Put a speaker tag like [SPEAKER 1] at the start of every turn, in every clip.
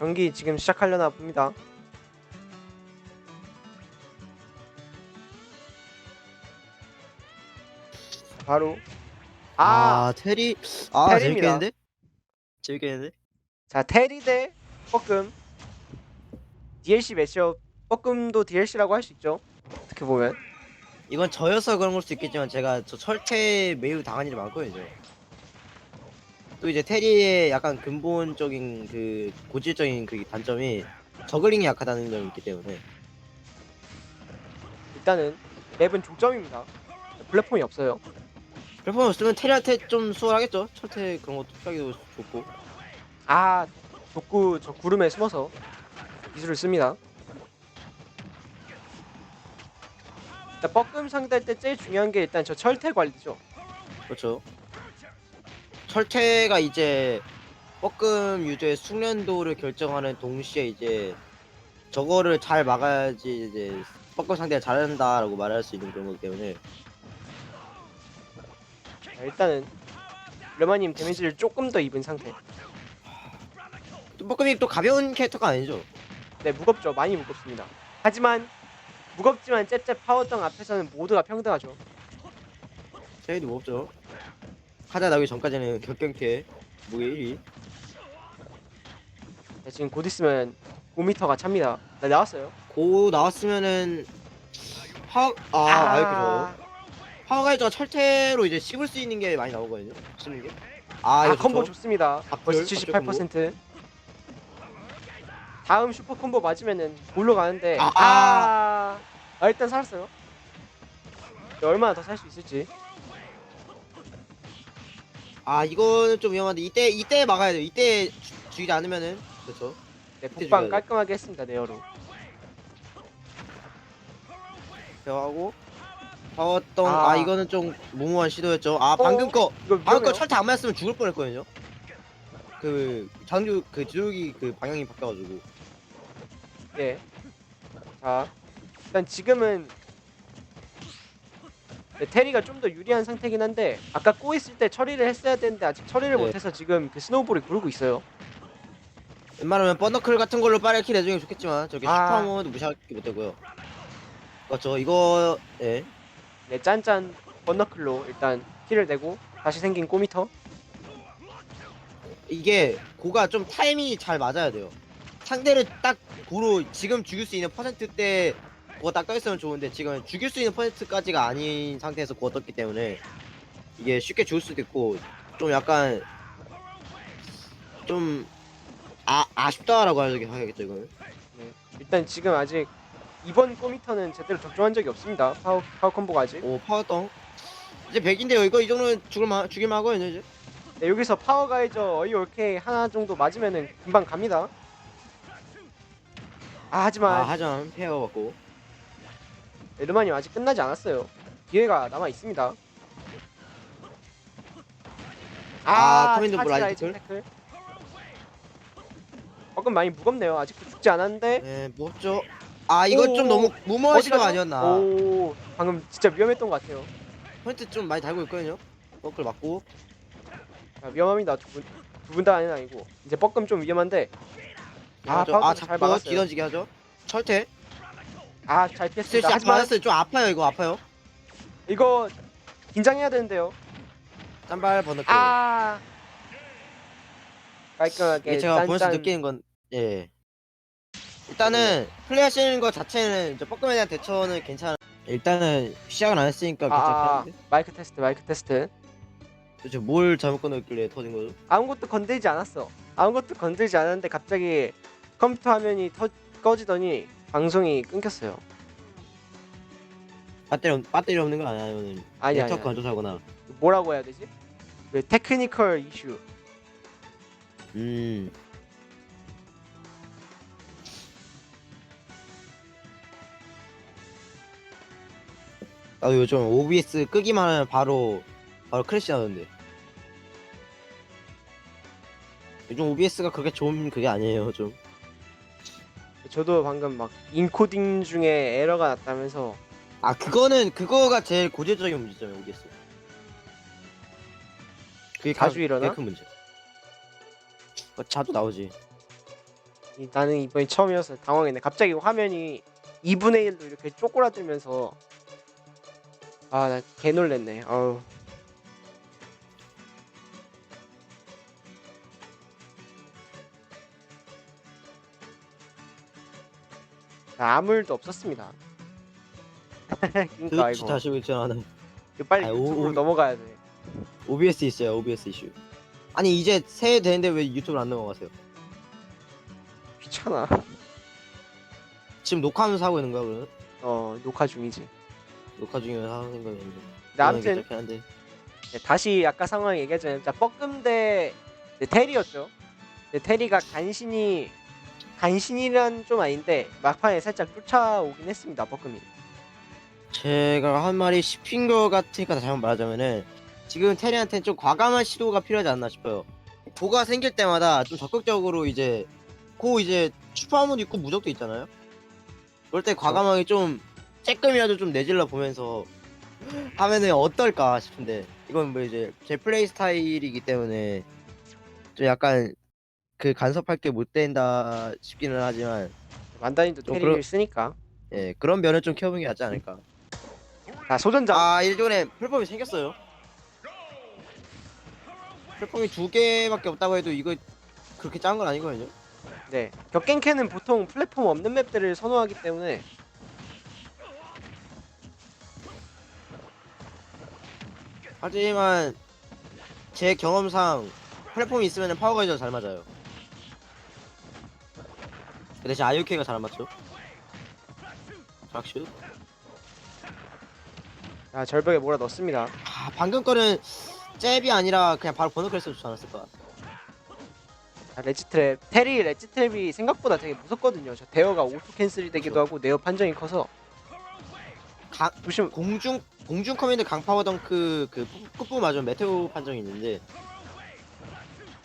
[SPEAKER 1] 경기 지금 시작하려나 봅니다. 바로 아,
[SPEAKER 2] 아, 테리 아
[SPEAKER 1] 테리입니다.
[SPEAKER 2] 재밌겠는데? 재밌겠는데?
[SPEAKER 1] 자 테리 대 뻐끔 DLC 매치업 뻐끔도 DLC라고 할 수 있죠. 어떻게 보면
[SPEAKER 2] 이건 저여서 그런 걸 수도 있겠지만 제가 저 철퇴 매우 당한 일이 많거든요. 또 이제 테리의 약간 근본적인 그 고질적인 그 단점이 저글링이 약하다는 점이 있기 때문에
[SPEAKER 1] 일단은 맵은 족점입니다. 플랫폼이 없어요.
[SPEAKER 2] 플랫폼 없으면 테리한테 좀 수월하겠죠. 철퇴 그런 것도 하기도 좋고.
[SPEAKER 1] 아 독구 저 구름에 숨어서 기술을 씁니다. 일단 뻐끔 상대할 때 제일 중요한 게 일단 저 철퇴 관리죠.
[SPEAKER 2] 그렇죠. 철퇴가 이제 뻐끔 유저의 숙련도를 결정하는 동시에 이제 저거를 잘 막아야지 이제 뻐끔 상대가 잘한다라고 말할 수 있는 그런 거기 때문에
[SPEAKER 1] 자, 일단은 르마님 데미지를 조금 더 입은 상태.
[SPEAKER 2] 또 뻐끔이 또 가벼운 캐릭터가 아니죠.
[SPEAKER 1] 네 무겁죠. 많이 무겁습니다. 하지만 무겁지만 잽잽 파워덩 앞에서는 모두가 평등하죠.
[SPEAKER 2] 제이도 무겁죠. 하자 나오기 전까지는 격경캐 무게 1위.
[SPEAKER 1] 네, 지금 곧 있으면 5m가 찹니다. 네 나왔어요.
[SPEAKER 2] 고 나왔으면은 파워 아, 아 이렇게 죠 파워 가이저가 철퇴로 이제 씹을 수 있는 게 많이 나오거든요. 씹는 게. 아,
[SPEAKER 1] 아,
[SPEAKER 2] 이거
[SPEAKER 1] 컴보
[SPEAKER 2] 좋죠.
[SPEAKER 1] 좋습니다. 벌써
[SPEAKER 2] 악플 콤보.
[SPEAKER 1] 78%. 다음 슈퍼 콤보 맞으면은 골로 가는데
[SPEAKER 2] 아,
[SPEAKER 1] 아,
[SPEAKER 2] 아.
[SPEAKER 1] 아, 일단 살았어요. 네, 얼마나 더 살 수 있을지.
[SPEAKER 2] 아 이거는 좀 위험한데 이때 이때 막아야 돼요. 이때 주- 죽이지 않으면은 그렇죠.
[SPEAKER 1] 네,
[SPEAKER 2] 돼.
[SPEAKER 1] 깔끔하게 했습니다. 네어로.
[SPEAKER 2] 대화하고 파워덩
[SPEAKER 1] 아.
[SPEAKER 2] 아. 이거는 좀 무모한 시도였죠. 아 방금
[SPEAKER 1] 어?
[SPEAKER 2] 거
[SPEAKER 1] 이거
[SPEAKER 2] 방금 거
[SPEAKER 1] 위험해요.
[SPEAKER 2] 철퇴 안 맞았으면 죽을 뻔했거든요. 그 장주 그 주력이 그 방향이 바뀌어가지고
[SPEAKER 1] 네. 자, 일단 지금은 네, 테리가 좀 더 유리한 상태긴 한데 아까 꼬 있을 때 처리를 했어야 되는데 아직 처리를
[SPEAKER 2] 네.
[SPEAKER 1] 못해서 지금 그 스노우볼이 구르고 있어요.
[SPEAKER 2] 웬만하면 뻔너클 같은 걸로 빠르게 킬 내주는 게 좋겠지만 저기
[SPEAKER 1] 아.
[SPEAKER 2] 슈퍼모드 무시하기 못되고요. 그렇죠. 이거 예.
[SPEAKER 1] 네, 짠짠 번너클로 일단 킬을 내고 다시 생긴 꼬미터.
[SPEAKER 2] 이게 고가 좀 타이밍이 잘 맞아야 돼요. 상대를 딱 고로 지금 죽일 수 있는 퍼센트 때 고가 딱 떠있으면 좋은데 지금 죽일 수 있는 퍼센트까지가 아닌 상태에서 고가 떴기 때문에 이게 쉽게 죽을 수도 있고 좀 약간 좀 아, 아쉽다라고 하겠죠 이거는
[SPEAKER 1] 네. 일단 지금 아직 이번 꼬미터는 제대로 적중한 적이 없습니다. 파워 파워 콤보가 아직.
[SPEAKER 2] 오 파워덩 이제 100인데요 이거 이 정도는 죽을 만 죽일 만 하거든요 이제
[SPEAKER 1] 네, 여기서 파워 가이저 어이 올케 하나 정도 맞으면은 금방 갑니다. 아, 하지만
[SPEAKER 2] 아 하전 페어 받고
[SPEAKER 1] 에르만이 아직 끝나지 않았어요. 기회가 남아 있습니다.
[SPEAKER 2] 아, 커맨드
[SPEAKER 1] 차지
[SPEAKER 2] 라이트
[SPEAKER 1] 라이트 태클. 조금 많이 무겁네요. 아직도 죽지 않았는데.
[SPEAKER 2] 네 무겁죠 아 이거
[SPEAKER 1] 오,
[SPEAKER 2] 좀 너무 무모한 시도가
[SPEAKER 1] 가죠?
[SPEAKER 2] 아니었나
[SPEAKER 1] 오, 방금 진짜 위험했던 것 같아요.
[SPEAKER 2] 포인트 좀 많이 달고 있거든요 뻐클 맞고
[SPEAKER 1] 아, 위험합니다. 두 분, 두 분 다는 아니고 이제 뻐끔 좀 위험한데. 아,
[SPEAKER 2] 하죠.
[SPEAKER 1] 방금 아잘
[SPEAKER 2] 잡고
[SPEAKER 1] 막았어요.
[SPEAKER 2] 뒤던지게 하죠 철퇴
[SPEAKER 1] 아,
[SPEAKER 2] 잘슬
[SPEAKER 1] 피했습니다.
[SPEAKER 2] 씨
[SPEAKER 1] 하지만
[SPEAKER 2] 맞았어요 좀 아파요 이거 아파요
[SPEAKER 1] 이거 긴장해야 되는데요.
[SPEAKER 2] 짠발 번호키
[SPEAKER 1] 아, 깔끔하게
[SPEAKER 2] 이게 제가 보면서
[SPEAKER 1] 짠짠.
[SPEAKER 2] 느끼는 건 예. 일단은 플레이하시는 것 자체는 이제 뻐끔에 대한 대처는 괜찮아. 일단은 시작은 안 했으니까
[SPEAKER 1] 아,
[SPEAKER 2] 괜찮은데.
[SPEAKER 1] 마이크 테스트, 마이크 테스트.
[SPEAKER 2] 도대체 뭘 잘못 끊었길래 터진 거죠?
[SPEAKER 1] 아무것도 건들지 않았어. 아무것도 건들지 않았는데 갑자기 컴퓨터 화면이 터, 꺼지더니 방송이 끊겼어요.
[SPEAKER 2] 배터리 없- 배터리 없는 거 아니면
[SPEAKER 1] 아니 아니.
[SPEAKER 2] 네트워크 안 좋다거나.
[SPEAKER 1] 뭐라고 해야 되지? 왜 테크니컬 이슈.
[SPEAKER 2] 음. 나도 요즘 OBS 끄기만 하면 바로 바로 크래시 나는데. 요즘 OBS가 그렇게 좋은 그게 아니에요 좀.
[SPEAKER 1] 저도 방금 막 인코딩 중에 에러가 났다면서
[SPEAKER 2] 아 그거는 그거가 제일 고질적인 문제점이에요 OBS. 그게
[SPEAKER 1] 자주
[SPEAKER 2] 가-
[SPEAKER 1] 일어나?
[SPEAKER 2] 제일 큰 문제. 어, 자주 나오지.
[SPEAKER 1] 이- 나는 이번이 처음이어서 당황했네. 갑자기 화면이 2분의 1로 이렇게 쪼그라들면서 아, 나 개 놀랬네. 어우. 아무 일도 없었습니다. 그러니까
[SPEAKER 2] 그치
[SPEAKER 1] 이거
[SPEAKER 2] 다시
[SPEAKER 1] 이거 빨리
[SPEAKER 2] 아, 오-
[SPEAKER 1] 유튜브로
[SPEAKER 2] 오-
[SPEAKER 1] 넘어가야 돼.
[SPEAKER 2] OBS 있어요 OBS 이슈 아니 이제 새해 되는데 왜 유튜브를 안 넘어가세요
[SPEAKER 1] 귀찮아.
[SPEAKER 2] 지금 녹화하면서 하고 있는 거야 그러면?
[SPEAKER 1] 어, 녹화 중이지.
[SPEAKER 2] 녹화 중에 하는 거였는데
[SPEAKER 1] 근데 아무튼
[SPEAKER 2] 한데
[SPEAKER 1] 네, 다시 아까 상황 얘기하자면 자 뻐끔 대 네, 테리였죠. 네, 테리가 간신히 간신이란 좀 아닌데 막판에 살짝 쫓아오긴 했습니다. 뻐끔이.
[SPEAKER 2] 제가 한 말이 씹힌 거 같으니까 잘못 말하자면은 지금 테리한테는 좀 과감한 시도가 필요하지 않나 싶어요. 고가 생길 때마다 좀 적극적으로 이제 고 이제 슈퍼문 있고 무적도 있잖아요. 그럴 때 과감하게 좀 쬐끔이라도 좀 내질러 보면서 하면은 어떨까 싶은데 이건 뭐 이제 제 플레이 스타일이기 때문에 좀 약간 그 간섭할 게 못 된다 싶기는 하지만
[SPEAKER 1] 만다님도
[SPEAKER 2] 좀
[SPEAKER 1] 테리를
[SPEAKER 2] 그런-
[SPEAKER 1] 쓰니까.
[SPEAKER 2] 예 그런 면을 좀 키워보는 게 낫지 않을까.
[SPEAKER 1] 자 소전장.
[SPEAKER 2] 아 일종의 플랫폼이 생겼어요. 플랫폼이 두 개밖에 없다고 해도 이거 그렇게 작은 건 아니거든요.
[SPEAKER 1] 네. 격갱캔은 보통 플랫폼 없는 맵들을 선호하기 때문에
[SPEAKER 2] 하지만 제 경험상 플랫폼이 있으면 파워가이저 잘 맞아요. 그 대신 IOK가 잘 안 맞죠. 작슛.
[SPEAKER 1] 자 절벽에 몰아 넣습니다.
[SPEAKER 2] 아 방금 거는 잽이 아니라 그냥 바로 번호클 했으면 좋지 않았을까.
[SPEAKER 1] 자, 레지트랩 테리 레지트랩이 생각보다 되게 무섭거든요. 저 대어가 오토 캔슬이 되기도. 하고 네어 판정이 커서
[SPEAKER 2] 강,
[SPEAKER 1] 조심.
[SPEAKER 2] 공중 공중 커맨드 강파워 덩크 그 끝부 맞은 메테오 판정이 있는데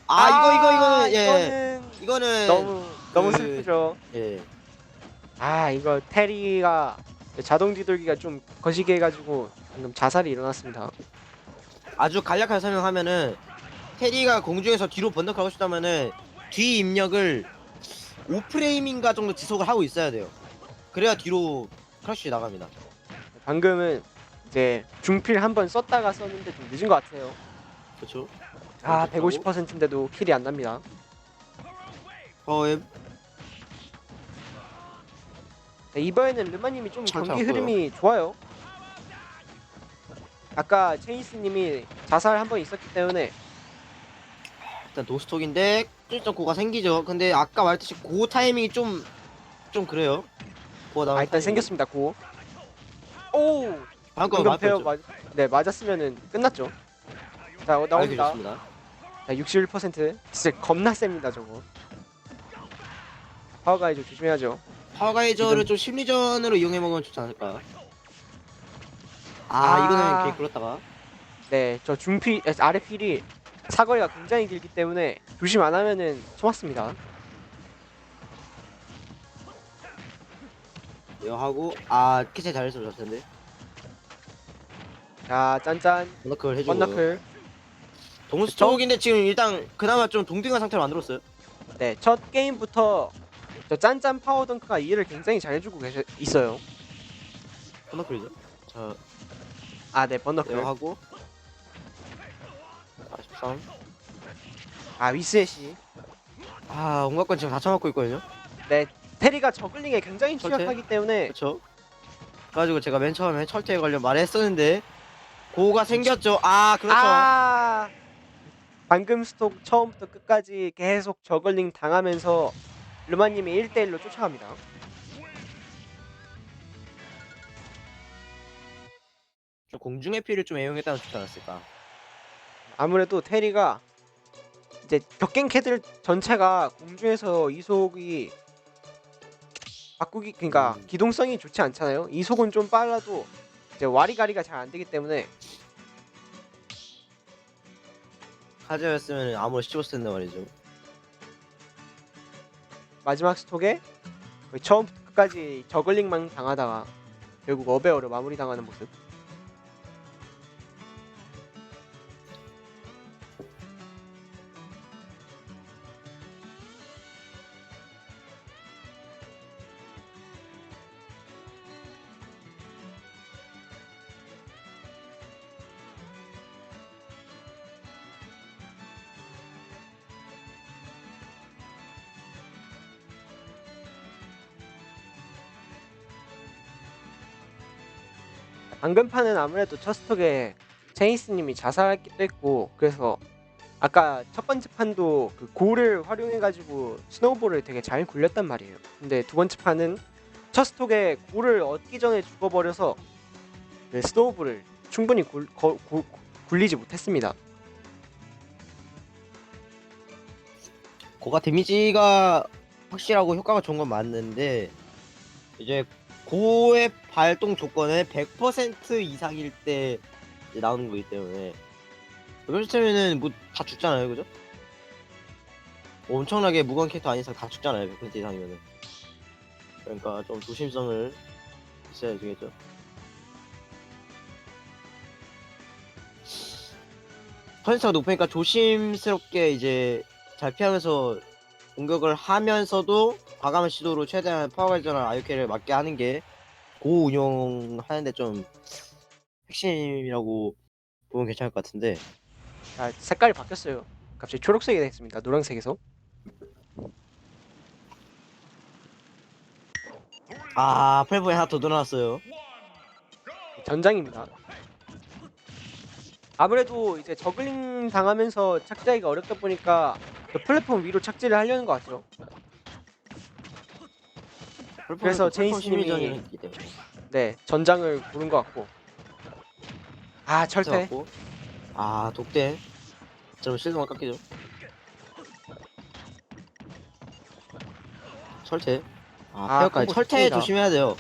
[SPEAKER 2] 아, 이거 이거 이거는 예
[SPEAKER 1] 이거는
[SPEAKER 2] 이거는
[SPEAKER 1] 너무 너무
[SPEAKER 2] 그-
[SPEAKER 1] 슬프죠.
[SPEAKER 2] 예
[SPEAKER 1] 아 이거 테리가 자동 뒤돌기가 좀 거시기 해가지고 방금 자살이 일어났습니다.
[SPEAKER 2] 아주 간략하게 설명하면은 테리가 공중에서 뒤로 번덕하고 싶다면은 뒤 입력을 5프레임인가 정도 지속을 하고 있어야 돼요. 그래야 뒤로 크러쉬 나갑니다.
[SPEAKER 1] 방금은 이제 중필 한 번 썼다가 썼는데 좀 늦은 것 같아요.
[SPEAKER 2] 그렇죠?
[SPEAKER 1] 아 150%인데도 킬이 안 납니다.
[SPEAKER 2] 어, 예.
[SPEAKER 1] 네, 이번에는 르마님이 좀
[SPEAKER 2] 잘
[SPEAKER 1] 경기
[SPEAKER 2] 잡았고요.
[SPEAKER 1] 흐름이 좋아요. 아까 체이스님이 자살 한 번 있었기 때문에
[SPEAKER 2] 일단 노스톡인데 찔쩍 고가 생기죠. 근데 아까 말했듯이 고 타이밍이 좀 좀 그래요. 고가 나온
[SPEAKER 1] 아 일단
[SPEAKER 2] 타이밍이.
[SPEAKER 1] 생겼습니다. 고. 오
[SPEAKER 2] 방금
[SPEAKER 1] 방금 페어
[SPEAKER 2] 맞았죠.
[SPEAKER 1] 맞, 네 맞았으면은 끝났죠. 자 어,
[SPEAKER 2] 알기
[SPEAKER 1] 나옵니다.
[SPEAKER 2] 좋습니다.
[SPEAKER 1] 자, 61% 진짜 겁나 셉니다 저거. 파워가이저 조심해야죠.
[SPEAKER 2] 파워가이저를 좀 심리전으로 이용해 먹으면 좋지 않을까? 아,
[SPEAKER 1] 아.
[SPEAKER 2] 이거는 괜히 그렇다가
[SPEAKER 1] 네, 저 중필 에, 아래 필이 사거리가 굉장히 길기 때문에 조심 안 하면은 쳐맞습니다.
[SPEAKER 2] 이거 하고 아 키체 잘했으면 좋을 텐데
[SPEAKER 1] 자, 짠짠
[SPEAKER 2] 원너클 해주고
[SPEAKER 1] 원너클.
[SPEAKER 2] 동스톡인데 지금 일단 그나마 좀 동등한 상태로 만들었어요.
[SPEAKER 1] 네, 첫 게임부터 저 짠짠 파워 덩크가 이해를 굉장히 잘 해주고 계셔 있어요.
[SPEAKER 2] 원너클이죠. 자
[SPEAKER 1] 아, 네, 번너클.
[SPEAKER 2] 하고 43.
[SPEAKER 1] 아, 위스햇이.
[SPEAKER 2] 아 온갖 건 지금 다 쳐맞고 있거든요.
[SPEAKER 1] 네, 테리가 저글링에 굉장히
[SPEAKER 2] 철퇴?
[SPEAKER 1] 취약하기 때문에
[SPEAKER 2] 그렇죠. 그래가지고 제가 맨 처음에 철퇴에 관련 말했었는데 고가 생겼죠. 아 그렇죠.
[SPEAKER 1] 아, 방금 스톡 처음부터 끝까지 계속 저글링 당하면서 르마님이 1대1로 쫓아갑니다.
[SPEAKER 2] 좀 공중의 피를 좀 애용했다면 좋지 않았을까.
[SPEAKER 1] 아무래도 테리가 이제 격갱 캐들 전체가 공중에서 이속이 바꾸기 그러니까
[SPEAKER 2] 음.
[SPEAKER 1] 기동성이 좋지 않잖아요. 이속은 좀 빨라도 이제 와리가리가 잘 안 되기 때문에
[SPEAKER 2] 카즈였으면 아무리 씹었을 텐데 말이죠.
[SPEAKER 1] 마지막 스톡에 처음부터 끝까지 저글링만 당하다가 결국 어베어로 마무리 당하는 모습. 방금 판은 아무래도 첫 스톡에 체이스님이 자살하기도 했고 그래서 아까 첫 번째 판도 그 고를 활용해가지고 스노우볼을 되게 잘 굴렸단 말이에요. 근데 두 번째 판은 첫 스톡에 고를 얻기 전에 죽어버려서 그 스노우볼을 충분히 굴, 거- 고- 굴리지 못했습니다.
[SPEAKER 2] 고가 데미지가 확실하고 효과가 좋은 건 맞는데 이제 고의 발동 조건은 100% 이상일 때 나오는 거기 때문에 그렇다면은 뭐 다 죽잖아요, 그죠? 엄청나게 무거운 캐릭터 아닌 이상 다 죽잖아요, 100% 이상이면은. 그러니까 좀 조심성을 있어야 되겠죠. 퍼센트가 높으니까 조심스럽게 이제 잘 피하면서 공격을 하면서도 과감한 시도로 최대한 파워 발전을 아이오케를 맞게 하는 게 고 운영하는데 좀 핵심이라고 보면 괜찮을 것 같은데
[SPEAKER 1] 아, 색깔이 바뀌었어요. 갑자기 초록색이 됐습니다. 노란색에서.
[SPEAKER 2] 아 펠브에 하나 더 늘어났어요
[SPEAKER 1] 전장입니다. 아무래도 이제 저글링 당하면서 착지하기가 어렵다 보니까 그 플랫폼 위로 착지를 하려는 것 같죠. 그래서
[SPEAKER 2] 때문에.
[SPEAKER 1] 네, 전장을 고른 것 같고. 아, 철퇴.
[SPEAKER 2] 그래갖고, 아 독대. 좀 실드만 깎이죠. 철퇴. 아,
[SPEAKER 1] 아, 콤보
[SPEAKER 2] 철퇴
[SPEAKER 1] 좋습니다.
[SPEAKER 2] 조심해야 돼요.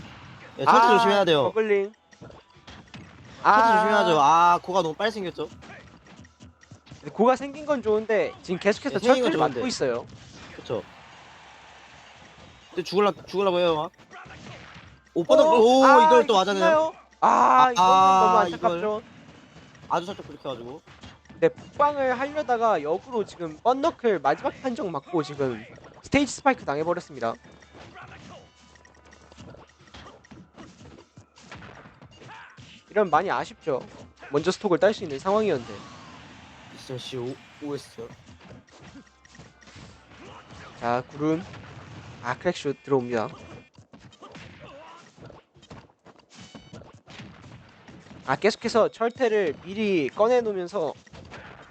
[SPEAKER 2] 예, 철퇴 조심해야 돼요.
[SPEAKER 1] 저글링.
[SPEAKER 2] 철퇴 조심해야죠 아 고가 너무 빨리 생겼죠
[SPEAKER 1] 고가 생긴 건 좋은데 지금 계속해서
[SPEAKER 2] 네, 생긴 건
[SPEAKER 1] 철퇴를
[SPEAKER 2] 좋은데.
[SPEAKER 1] 맞고 있어요.
[SPEAKER 2] 그쵸 근데 죽을라 죽을라고 해요 막 오빠 오,
[SPEAKER 1] 어?
[SPEAKER 2] 오
[SPEAKER 1] 아,
[SPEAKER 2] 이걸 또 맞아내요
[SPEAKER 1] 죽나요? 아,
[SPEAKER 2] 아,
[SPEAKER 1] 너무 안타깝죠.
[SPEAKER 2] 아주 살짝 해가지고
[SPEAKER 1] 네, 폭방을 하려다가 역으로 지금 뻔너클 마지막 판정 맞고 지금 스테이지 스파이크 당해버렸습니다. 이런 많이 아쉽죠. 먼저 스톡을 딸 수 있는 상황이었는데.
[SPEAKER 2] 씨 오, OS요
[SPEAKER 1] 자, 구름. 아, 크랙슛 들어옵니다. 아, 계속해서 철퇴를 미리 꺼내놓으면서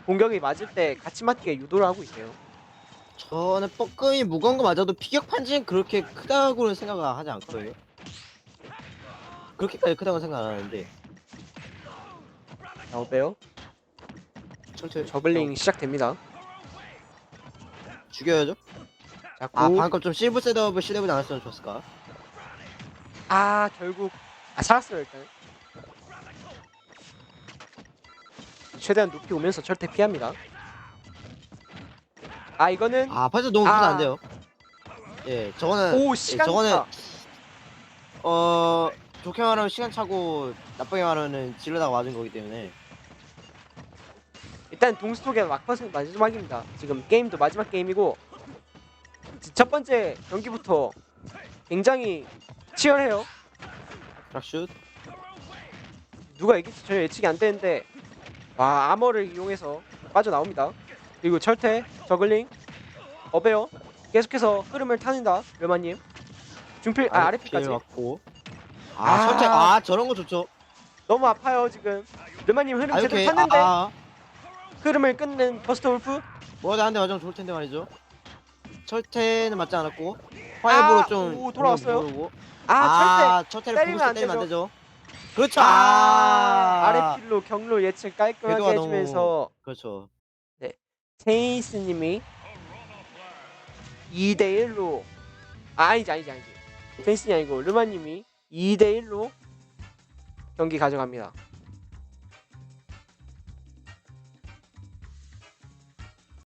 [SPEAKER 1] 공격이 맞을 때 같이 맞게 유도를 하고 있어요.
[SPEAKER 2] 저는 뻐끔이 무거운 거 맞아도 피격 판지는 그렇게 크다고는 생각을 하지 않거든요 그렇게까지 크다고 생각 안 하는데
[SPEAKER 1] 자, 어때요?
[SPEAKER 2] 철퇴
[SPEAKER 1] 저글링 시작됩니다.
[SPEAKER 2] 죽여야죠
[SPEAKER 1] 자,
[SPEAKER 2] 아
[SPEAKER 1] 고.
[SPEAKER 2] 방금 좀 실브 셋업을 시대보지 않았으면 좋았을까
[SPEAKER 1] 아 결국 아 살았어요 일단 최대한 높이 오면서 절대 피합니다 아 이거는
[SPEAKER 2] 아 벌써 너무
[SPEAKER 1] 아.
[SPEAKER 2] 크면 안 돼요 예 저거는
[SPEAKER 1] 오
[SPEAKER 2] 예,
[SPEAKER 1] 시간
[SPEAKER 2] 저거는
[SPEAKER 1] 차.
[SPEAKER 2] 어 좋게 말하면 시간 차고 나쁘게 말하면 질러다가 맞은 거기 때문에
[SPEAKER 1] 일단 동스톡의 막퍼스 마지막입니다. 지금 게임도 마지막 게임이고 첫 번째 경기부터 굉장히 치열해요.
[SPEAKER 2] 드락슛.
[SPEAKER 1] 누가 이길지 전혀 예측이 안 되는데 와 아머를 이용해서 빠져나옵니다. 그리고 철퇴 저글링 어베어 계속해서 흐름을 타는다 르마님. 중필 아 아래필까지.
[SPEAKER 2] 맞고. 아,
[SPEAKER 1] 아.
[SPEAKER 2] 철퇴 아 저런 거 좋죠.
[SPEAKER 1] 너무 아파요 지금. 르마님 흐름
[SPEAKER 2] 아
[SPEAKER 1] 제대로
[SPEAKER 2] 이렇게
[SPEAKER 1] 탔는데.
[SPEAKER 2] 아, 아.
[SPEAKER 1] 흐름을 끊는 버스트 울프?
[SPEAKER 2] 뭐가 한대 맞으면 좋을 텐데 말이죠. 철퇴는 맞지 않았고 화약으로
[SPEAKER 1] 아,
[SPEAKER 2] 좀
[SPEAKER 1] 오, 돌아왔어요.
[SPEAKER 2] 모르고.
[SPEAKER 1] 아, 철퇴.
[SPEAKER 2] 철퇴를
[SPEAKER 1] 때리면
[SPEAKER 2] 보고
[SPEAKER 1] 안
[SPEAKER 2] 때리면 안 되죠. 그렇죠.
[SPEAKER 1] 아,
[SPEAKER 2] 아,
[SPEAKER 1] 아래필로 경로 예측 깔끔하게
[SPEAKER 2] 궤도가 너무-
[SPEAKER 1] 해주면서.
[SPEAKER 2] 그렇죠.
[SPEAKER 1] 체이스님이 2대 1로. 아, 아니지 아니지 아니지. 체이스이 아니고 르마님이 2대 1로 경기 가져갑니다